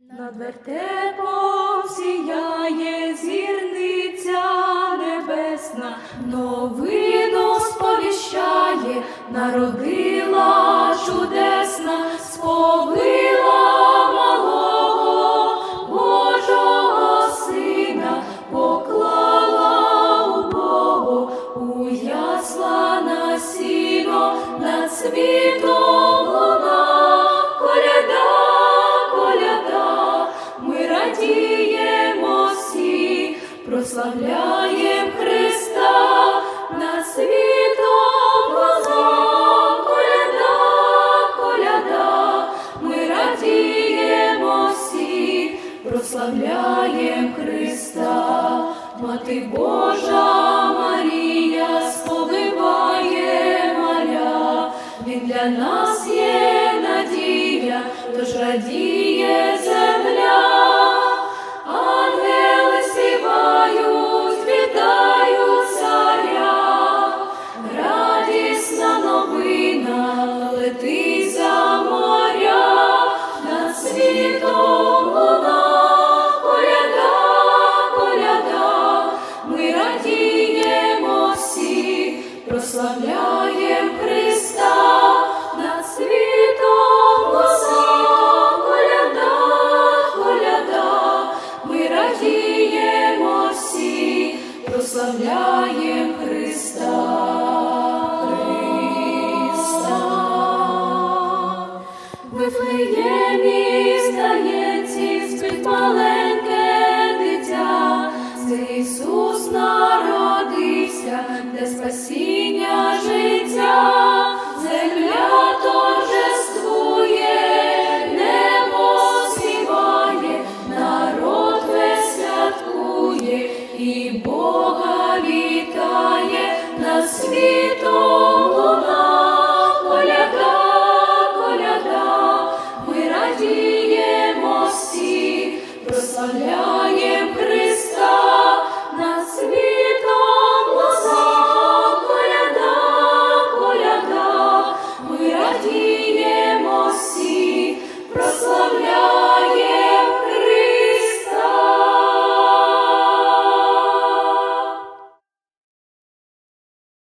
Над вертепом сіяє зірниця небесна, новину сповіщає, народила чудесна, сповила малого Божого сина, поклала у Богу у ясла на сіно, над світом прославляєм Христа, над світом коляда, коляда, ми радіємо всі, прославляєм Христа, Мати Божа Марія сповиває маля, він для нас прославляєм Христа, над світом луна, коляда, коляда, ми радіємо всі, прославляєм Христа. Христа. Вифлеємі стається спить маленьке світу.